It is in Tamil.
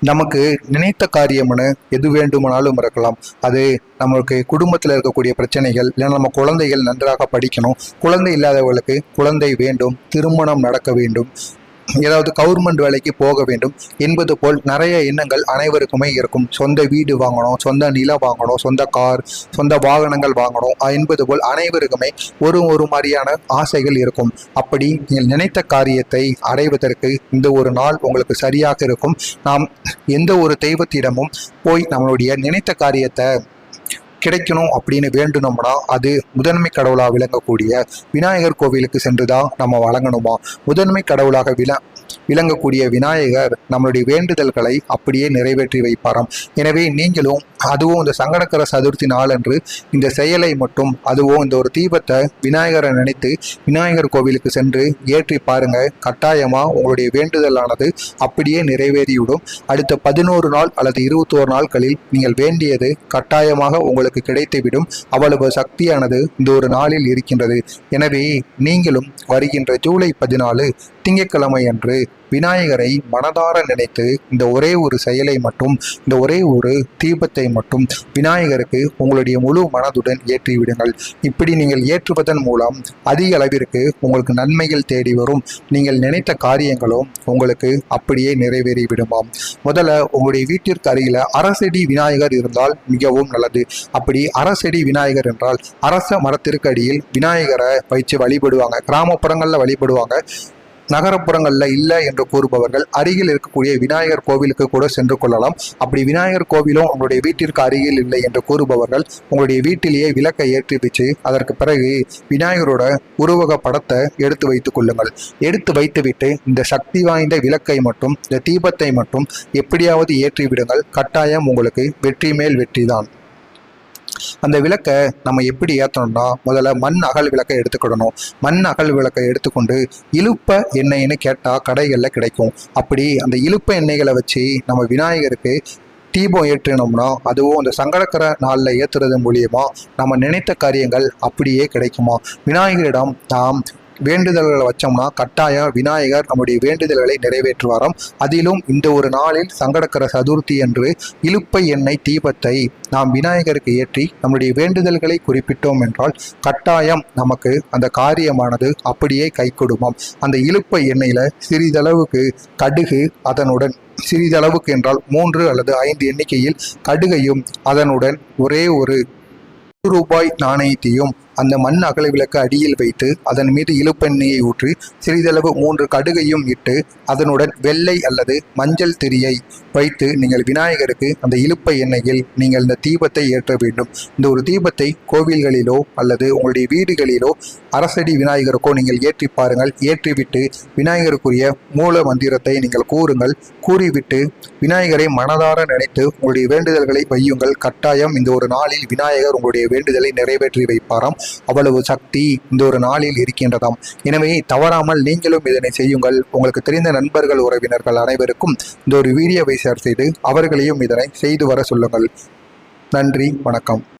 நமக்கு நினைத்த காரியம்னு எது வேண்டுமானாலும் இருக்கலாம் அது நம்மளுக்கு குடும்பத்தில் இருக்கக்கூடிய பிரச்சனைகள் இல்லைன்னா நம்ம குழந்தைகள் நன்றாக படிக்கணும். குழந்தை இல்லாதவர்களுக்கு குழந்தை வேண்டும் திருமணம் நடக்க வேண்டும். ஏதாவது கவர்மெண்ட் வேலைக்கு போக வேண்டும் என்பது போல் நிறைய எண்ணங்கள் அனைவருக்குமே இருக்கும். சொந்த வீடு வாங்கணும் சொந்த நிலம் வாங்கணும் சொந்த கார் சொந்த வாகனங்கள் வாங்கணும் என்பது போல் அனைவருக்குமே ஒரு ஒரு மாதிரியான ஆசைகள் இருக்கும். அப்படி நீங்கள் நினைத்த காரியத்தை அடைவதற்கு இந்த ஒரு நாள் உங்களுக்கு சரியாக இருக்கும். நாம் எந்த ஒரு தெய்வத்திடமும் போய் நம்மளுடைய நினைத்த காரியத்தை கிடைக்கணும் அப்படின்னு வேண்டணும்னா அது முதன்மை கடவுளாக விளங்கக்கூடிய விநாயகர் கோவிலுக்கு சென்று தான் நம்ம வழங்கணுமா? முதன்மை கடவுளாக விள விளங்கக்கூடிய விநாயகர் நம்மளுடைய வேண்டுதல்களை அப்படியே நிறைவேற்றி வைப்பாராம். எனவே நீங்களும் அதுவும் இந்த சங்கடக்கர சதுர்த்தி நாளன்று இந்த செயலை மட்டும் அதுவும் இந்த ஒரு தீபத்தை விநாயகரை நினைத்து விநாயகர் கோவிலுக்கு சென்று ஏற்றி பாருங்க. கட்டாயமா உங்களுடைய வேண்டுதலானது அப்படியே நிறைவேறிவிடும். அடுத்த பதினோரு நாள் அல்லது இருபத்தோரு நாட்களில் நீங்கள் வேண்டியது கட்டாயமாக உங்களுக்கு கிடைத்துவிடும் அவ்வளவு சக்தியானது இந்த ஒரு நாளில் இருக்கின்றது. எனவே நீங்களும் வருகின்ற ஜூலை பதினாலு திங்கட்கிழமை அன்று விநாயகரை மனதார நினைத்து இந்த ஒரே ஒரு செயலை மட்டும் இந்த ஒரே ஒரு தீபத்தை மட்டும் விநாயகருக்கு உங்களுடைய முழு மனதுடன் ஏற்றிவிடுங்கள். இப்படி நீங்கள் ஏற்றுவதன் மூலம் அதிக அளவிற்கு உங்களுக்கு நன்மைகள் தேடி வரும். நீங்கள் நினைத்த காரியங்களும் உங்களுக்கு அப்படியே நிறைவேறி விடுமாம். முதல்ல உங்களுடைய வீட்டிற்கு அருகில் அரசடி விநாயகர் இருந்தால் மிகவும் நல்லது. அப்படி அரசடி விநாயகர் என்றால் அரச மரத்திற்கு அடியில் விநாயகரை வைத்து வழிபடுவாங்க. கிராமப்புறங்களில் வழிபடுவாங்க. நகரப்புறங்களில் இல்லை என்று கூறுபவர்கள் அருகில் இருக்கக்கூடிய விநாயகர் கோவிலுக்கு கூட சென்று கொள்ளலாம். அப்படி விநாயகர் கோவிலும் உங்களுடைய வீட்டிற்கு அருகில் இல்லை என்று கூறுபவர்கள் உங்களுடைய வீட்டிலேயே விளக்கை ஏற்றி வச்சு அதற்கு பிறகு விநாயகரோட உருவக படத்தை எடுத்து வைத்துக் கொள்ளுங்கள். எடுத்து வைத்துவிட்டு இந்த சக்தி வாய்ந்த விளக்கை மட்டும் இந்த தீபத்தை மட்டும் எப்படியாவது ஏற்றி விடுங்கள். கட்டாயம் உங்களுக்கு வெற்றி மேல் வெற்றிதான். அந்த விளக்கை நம்ம எப்படி ஏற்றணும்னா முதல்ல மண் அகல் விளக்கை எடுத்துக்கிடணும் மண் அகல் விளக்கை எடுத்துக்கொண்டு இழுப்ப எண்ணெய்னு கேட்டால் கடைகளில் கிடைக்கும். அப்படி அந்த இழுப்ப எண்ணெய்களை வச்சு நம்ம விநாயகருக்கு தீபம் ஏற்றினோம்னா அதுவும் அந்த சங்கடக்கர நாளில் ஏற்றுறது மூலியமா நம்ம நினைத்த காரியங்கள் அப்படியே கிடைக்குமா? விநாயகரிடம் நாம் வேண்டுதல்களை வச்சோம்னா கட்டாயம் விநாயகர் நம்முடைய வேண்டுதல்களை நிறைவேற்றுவாராம். அதிலும் இந்த ஒரு நாளில் சங்கடக்கர சதுர்த்தி என்று இழுப்பை எண்ணெய் தீபத்தை நாம் விநாயகருக்கு ஏற்றி நம்முடைய வேண்டுதல்களை குறிப்பிட்டோம் என்றால் கட்டாயம் நமக்கு அந்த காரியமானது அப்படியே கை கொடுமாம். அந்த இழுப்பை எண்ணெயில சிறிதளவுக்கு கடுகு அதனுடன் சிறிதளவுக்கு என்றால் மூன்று அல்லது ஐந்து எண்ணிக்கையில் கடுகையும் அதனுடன் ஒரே ஒரு பத்து ரூபாய் நாணயத்தையும் அந்த மண் அகல விளக்கு அடியில் வைத்து அதன் மீது இழுப்பெண்ணெயை ஊற்றி சிறிதளவு மூன்று கடுகையும் இட்டு அதனுடன் வெள்ளை அல்லது மஞ்சள் திரியை வைத்து நீங்கள் விநாயகருக்கு அந்த இழுப்பை எண்ணெயில் நீங்கள் இந்த தீபத்தை ஏற்ற வேண்டும். இந்த ஒரு தீபத்தை கோவில்களிலோ அல்லது உங்களுடைய வீடுகளிலோ அரசடி விநாயகருக்கோ நீங்கள் ஏற்றி பாருங்கள். ஏற்றிவிட்டு விநாயகருக்குரிய மூல மந்திரத்தை நீங்கள் கூறுங்கள். கூறிவிட்டு விநாயகரை மனதார நினைத்து உங்களுடைய வேண்டுதல்களை வையுங்கள். கட்டாயம் இந்த ஒரு நாளில் விநாயகர் உங்களுடைய வேண்டுதலை நிறைவேற்றி வைப்பாராம். அவ்வளவு சக்தி இந்த ஒரு நாளில் இருக்கின்றதாம். எனவே தவறாமல் நீங்களும் இதனை செய்யுங்கள். உங்களுக்கு தெரிந்த நண்பர்கள் உறவினர்கள் அனைவருக்கும் இந்த ஒரு வீடியோவை ஷேர் செய்து அவர்களையும் இதனை செய்து வர சொல்லுங்கள். நன்றி வணக்கம்.